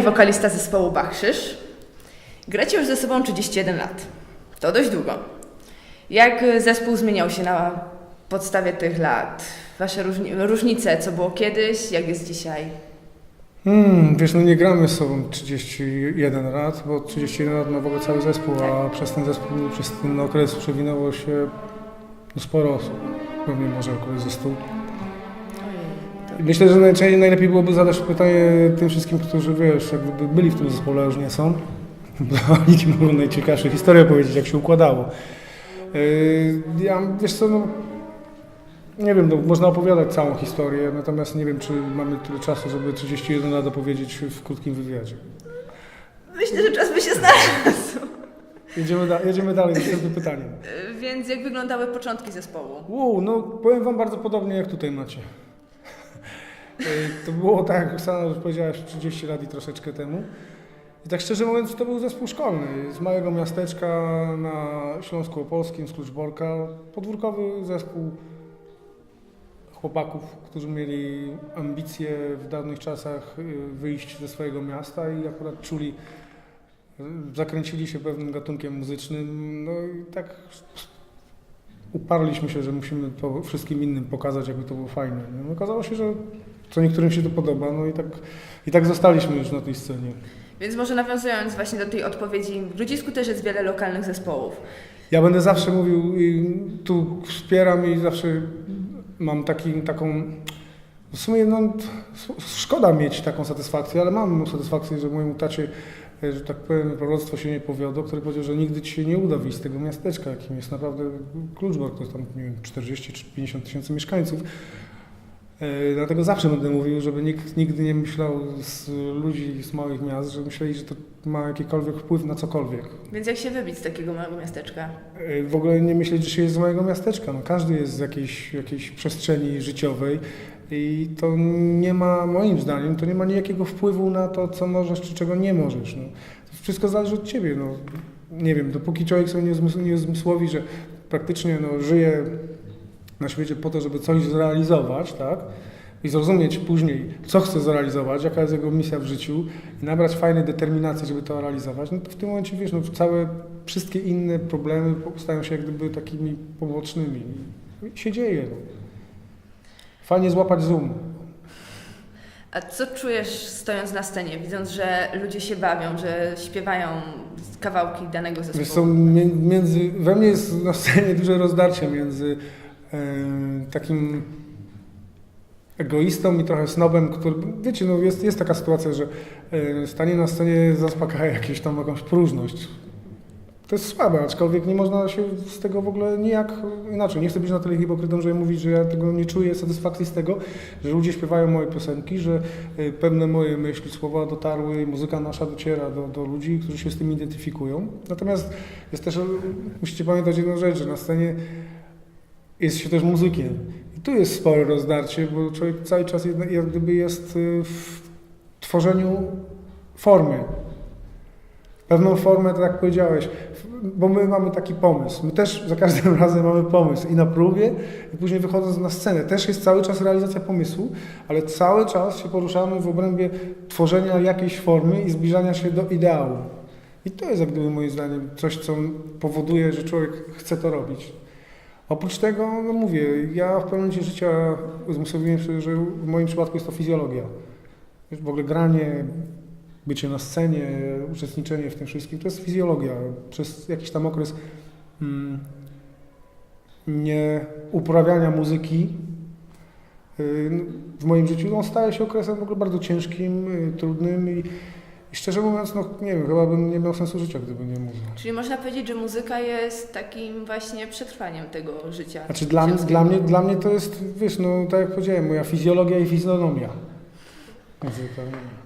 i wokalista zespołu Bakrzyż. Gracie już ze sobą 31 lat. To dość długo. Jak zespół zmieniał się na podstawie tych lat? Wasze różni- różnice, co było kiedyś, jak jest dzisiaj? Hmm, wiesz, no nie gramy z sobą 31 lat, bo 31 lat ma w ogóle cały zespół, a przez ten zespół, przez ten okres przewinęło się no, sporo osób. Pewnie może około ze 100. Myślę, że najczęściej najlepiej byłoby zadać pytanie tym wszystkim, którzy wiesz, jak gdyby byli w tym zespole, a już nie są. Bo oni mogą najciekawsze historie powiedzieć, jak się układało. Yy, Ja, wiesz co, no, nie wiem, no, można opowiadać całą historię, natomiast nie wiem, czy mamy tyle czasu, żeby 31 lat opowiedzieć w krótkim wywiadzie. Myślę, że czas by się znalazł. Jedziemy, da, jedziemy dalej z następnym pytaniem. Y, Więc jak wyglądały początki zespołu? Wow, no powiem wam bardzo podobnie jak tutaj macie. Yy, To było tak, jak Oksana już powiedziałaś 30 lat i troszeczkę temu. I tak szczerze mówiąc, to był zespół szkolny z małego miasteczka na Śląsku Opolskim, z Kluczborka. Podwórkowy zespół chłopaków, którzy mieli ambicje w dawnych czasach y, wyjść ze swojego miasta i akurat czuli, y, zakręcili się pewnym gatunkiem muzycznym. No i tak uparliśmy się, że musimy to wszystkim innym pokazać, jakby to było fajne. No, okazało się, że co niektórym się to podoba, no i tak, i tak zostaliśmy już na tej scenie. Więc może nawiązując właśnie do tej odpowiedzi, w Ludzisku też jest wiele lokalnych zespołów. Ja będę zawsze mówił i tu wspieram i zawsze mam taki, taką. W sumie no, szkoda mieć taką satysfakcję, ale mam satysfakcję, że mojemu tacie, że tak powiem, proroctwo się nie powiodło, który powiedział, że nigdy ci się nie uda wyjść z tego miasteczka, jakim jest naprawdę Kluczbork, to jest tam nie wiem, 40 czy 50 tysięcy mieszkańców. E, Dlatego zawsze będę mówił, żeby nikt nigdy nie myślał z ludzi z małych miast, że myśleli, że to ma jakikolwiek wpływ na cokolwiek. Więc jak się wybić z takiego małego miasteczka? E, W ogóle nie myśleć, że się jest z mojego miasteczka. No, każdy jest z jakiejś, jakiejś przestrzeni życiowej i to nie ma, moim zdaniem, to nie ma nijakiego wpływu na to, co możesz, czy czego nie możesz. No. To wszystko zależy od ciebie. No. Nie wiem, dopóki człowiek sobie nie, zmysł, nie zmysłowi, że praktycznie no, żyje na świecie po to, żeby coś zrealizować, tak? I zrozumieć później, co chce zrealizować, jaka jest jego misja w życiu i nabrać fajnej determinacji, żeby to realizować, no to w tym momencie, wiesz, no, całe, wszystkie inne problemy stają się jak gdyby takimi pobocznymi. I się dzieje. No. Fajnie złapać zoom. A co czujesz stojąc na scenie, widząc, że ludzie się bawią, że śpiewają kawałki danego zespołu? Wiesz mie- między, we mnie jest na scenie duże rozdarcie między takim egoistą i trochę snobem, który, wiecie, no jest, jest taka sytuacja, że stanie na scenie zaspokaja jakieś tam jakąś próżność. To jest słabe, aczkolwiek nie można się z tego w ogóle nijak inaczej. Nie chcę być na tyle hipokrytą, żeby mówić, że ja tego nie czuję satysfakcji z tego, że ludzie śpiewają moje piosenki, że e, pewne moje myśli, słowa dotarły, muzyka nasza dociera do, do ludzi, którzy się z tym identyfikują. Natomiast jest też, musicie pamiętać jedną rzecz, że na scenie jest się też muzykiem. I tu jest spore rozdarcie, bo człowiek cały czas jak gdyby jest y, w tworzeniu formy. Pewną formę, tak jak powiedziałeś, bo my mamy taki pomysł. My też za każdym razem mamy pomysł i na próbie, i później wychodząc na scenę. Też jest cały czas realizacja pomysłu, ale cały czas się poruszamy w obrębie tworzenia jakiejś formy i zbliżania się do ideału. I to jest jak gdyby moim zdaniem coś, co powoduje, że człowiek chce to robić. Oprócz tego, no mówię, ja w pewnym momencie życia uzmysłowiłem sobie, że w moim przypadku jest to fizjologia. W ogóle granie, bycie na scenie, uczestniczenie w tym wszystkim, to jest fizjologia. Przez jakiś tam okres mm, nie uprawiania muzyki y, w moim życiu, on staje się okresem w ogóle bardzo ciężkim, y, trudnym i, i szczerze mówiąc, no nie wiem, chyba bym nie miał sensu życia, gdyby nie mówił. Czyli można powiedzieć, że muzyka jest takim właśnie przetrwaniem tego życia. Znaczy dla, dla, mnie, dla mnie to jest, wiesz, no tak jak powiedziałem, moja fizjologia i fizjonomia. Muzyka, nie.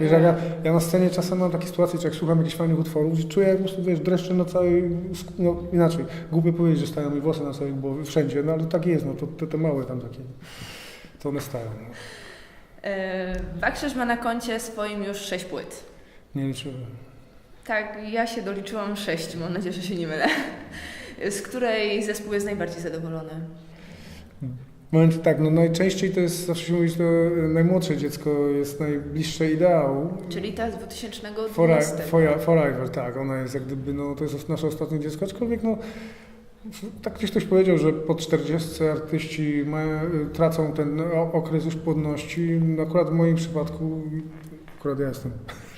Wiesz, jak ja, ja na scenie czasem mam takie sytuacje, że jak słucham jakichś fajnych utworów, czuję jak po prostu, wiesz, dreszcze na całej, no inaczej, głupio powiedzieć, że stają mi włosy na całej głowie, wszędzie, no ale tak jest, no to te, te małe tam takie, to one stają. No. E, Bakrzyż ma na koncie swoim już sześć płyt. Nie liczyłem. Tak, ja się doliczyłam sześć, mam nadzieję, że się nie mylę. Z której zespół jest najbardziej zadowolony? Moment, tak, no najczęściej to jest, zawsze się mówi, że to najmłodsze dziecko jest najbliższe ideału. Czyli ta z 2012. Fora- Foja- Forever, tak, ona jest jak gdyby, no to jest nasze ostatnie dziecko, aczkolwiek no tak gdzieś ktoś powiedział, że po 40 artyści mają, tracą ten okres już płodności. Akurat w moim przypadku, akurat ja jestem,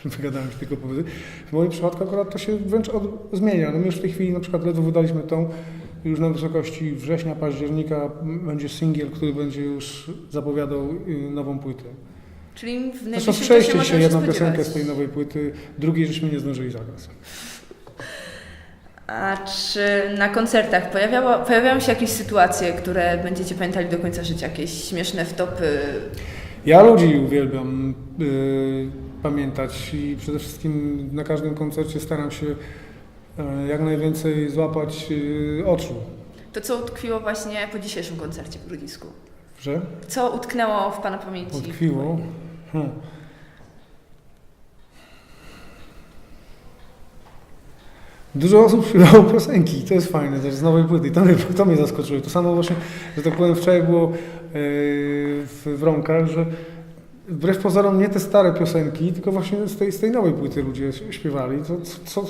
wygadałem się tylko powiedzieć, w moim przypadku akurat to się wręcz od, zmienia. No my już w tej chwili na przykład ledwo wydaliśmy tą, już na wysokości września, października będzie singiel, który będzie już zapowiadał y, nową płytę. Czyli w najbliższym czasie się się jedną piosenkę z tej nowej płyty, drugiej żeśmy nie zdążyli zagrać. A czy na koncertach pojawiało, pojawiają się jakieś sytuacje, które będziecie pamiętali do końca życia? Jakieś śmieszne wtopy? Ja ludzi uwielbiam y, pamiętać i przede wszystkim na każdym koncercie staram się y, jak najwięcej złapać y, oczu, To, co utkwiło właśnie po dzisiejszym koncercie w Grudzisku? że Co utknęło w Pana pamięci? utkwiło. Hmm. Dużo osób śpiewało piosenki, to jest fajne, też z nowej płyty. I To mnie, to mnie zaskoczyło. To samo właśnie, że tak powiem, wczoraj było yy, w Wronkach, że wbrew pozorom nie te stare piosenki, tylko właśnie z tej, z tej nowej płyty ludzie śpiewali. To, co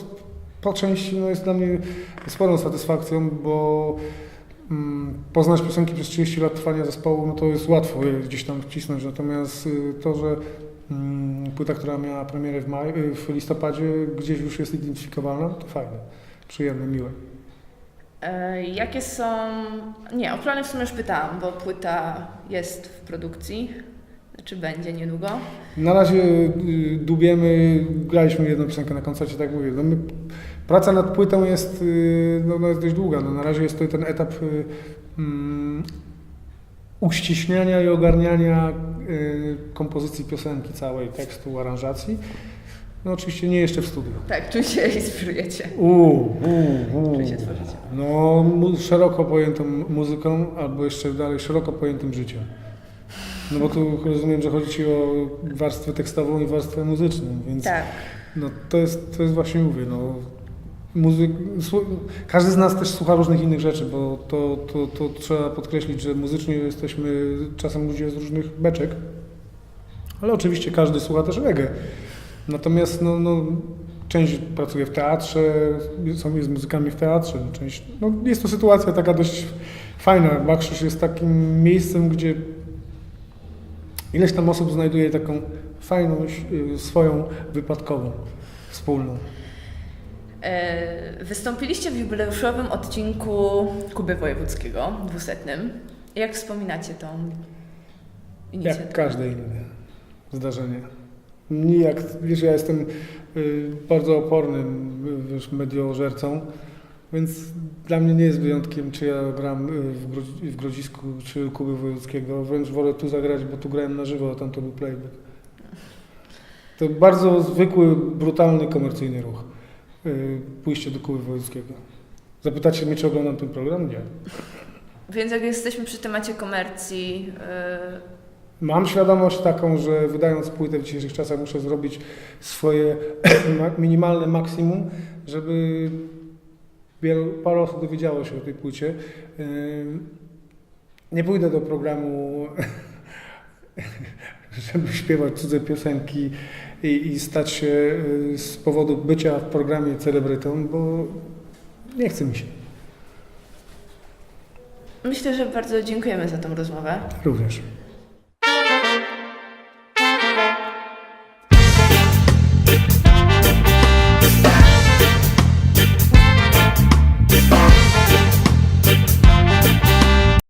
po części no, jest dla mnie sporą satysfakcją, bo mm, poznać piosenki przez 30 lat trwania zespołu, no to jest łatwo je gdzieś tam wcisnąć. Natomiast y, to, że płyta, która miała premierę w, maj, y, w listopadzie, gdzieś już jest identyfikowana, to fajne, przyjemne, miłe. E, Jakie są... Nie, o plany w sumie już pytałam, bo płyta jest w produkcji, czy będzie niedługo. Na razie y, dubiemy, graliśmy jedną piosenkę na koncercie, tak mówię. No my, praca nad płytą jest, y, no, no jest dość długa. No na razie jest to ten etap mm, uściśniania i ogarniania kompozycji piosenki całej, tekstu, aranżacji. No oczywiście nie jeszcze w studiu. Tak, czym się inspirujecie? Uuu, uuu. Czym się tworzycie? No szeroko pojętą muzyką, albo jeszcze dalej szeroko pojętym życiem. No bo tu rozumiem, że chodzi Ci o warstwę tekstową i warstwę muzyczną, więc Tak. no, to, jest, to jest właśnie mówię, no, muzyk, każdy z nas też słucha różnych innych rzeczy, bo to, to, to trzeba podkreślić, że muzycznie jesteśmy czasem ludzie z różnych beczek, ale oczywiście każdy słucha też reggae. Natomiast no, no, część pracuje w teatrze, są jest muzykami w teatrze, część, no, jest to sytuacja taka dość fajna. Bakrzyż jest takim miejscem, gdzie ileś tam osób znajduje taką fajną, y, swoją wypadkową, wspólną. E, Wystąpiliście w jubileuszowym odcinku Kuby Wojewódzkiego, dwusetnym. Jak wspominacie tą inicjatywę? Jak każde inne zdarzenie. Nijak, wiesz, ja jestem y, bardzo opornym wiesz, mediożercą, więc dla mnie nie jest wyjątkiem, czy ja gram y, w, Grodzi- w Grodzisku, czy Kuby Wojewódzkiego. Wręcz wolę tu zagrać, bo tu grałem na żywo, a tam to był playback. To bardzo zwykły, brutalny, komercyjny ruch. Y, Pójście do Kuby Wojewódzkiego. Zapytacie mnie, czy oglądam ten program? Nie. Więc jak jesteśmy przy temacie komercji, e, Mam świadomość taką, że wydając płytę w dzisiejszych czasach muszę zrobić swoje ma- minimalne maksimum, żeby wielu, parę osób dowiedziało się o tej płycie. Ym, Nie pójdę do programu, żeby śpiewać cudze piosenki i, i stać się y, z powodu bycia w programie celebrytą, bo nie chce mi się. myślę, że bardzo dziękujemy za tą rozmowę. Również.